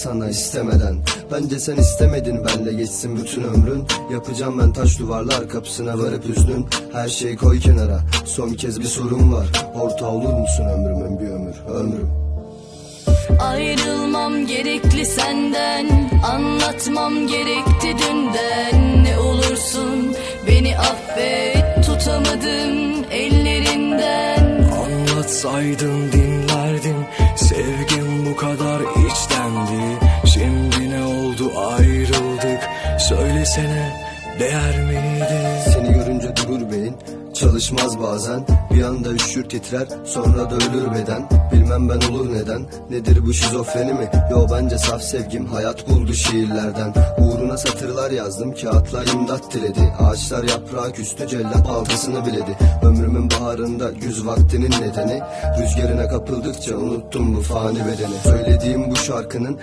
sana istemeden. Bence sen istemedin benle geçsin bütün ömrün. Yapacağım ben taş duvarlar kapısına varıp üzdün. Her şeyi koy kenara son kez bir sorun var. Orta olur musun ömrümün bir ömür? Ömrüm. Ayrılmam gerekli senden Anlatmam gerekti dünden. Ne olursun beni affet Tutamadım ellerinden. Anlatsaydın dinlerdim Sevgim bu Söylesene değer miydi? Seni görünce durur beyin Çalışmaz bazen. Bir anda üşür titrer Sonra da ölür beden. Bilmem ben olur neden Nedir bu şizofreni mi? Yo bence saf sevgim Hayat buldu şiirlerden. Uğruna satırlar yazdım Kağıtlar imdat diledi. Ağaçlar yaprağı küstü Cellat baltasını biledi. Ömrümün baharında Güz vaktinin nedeni. Rüzgarına kapıldıkça Unuttum bu fani bedeni. Söylediğim bu şarkının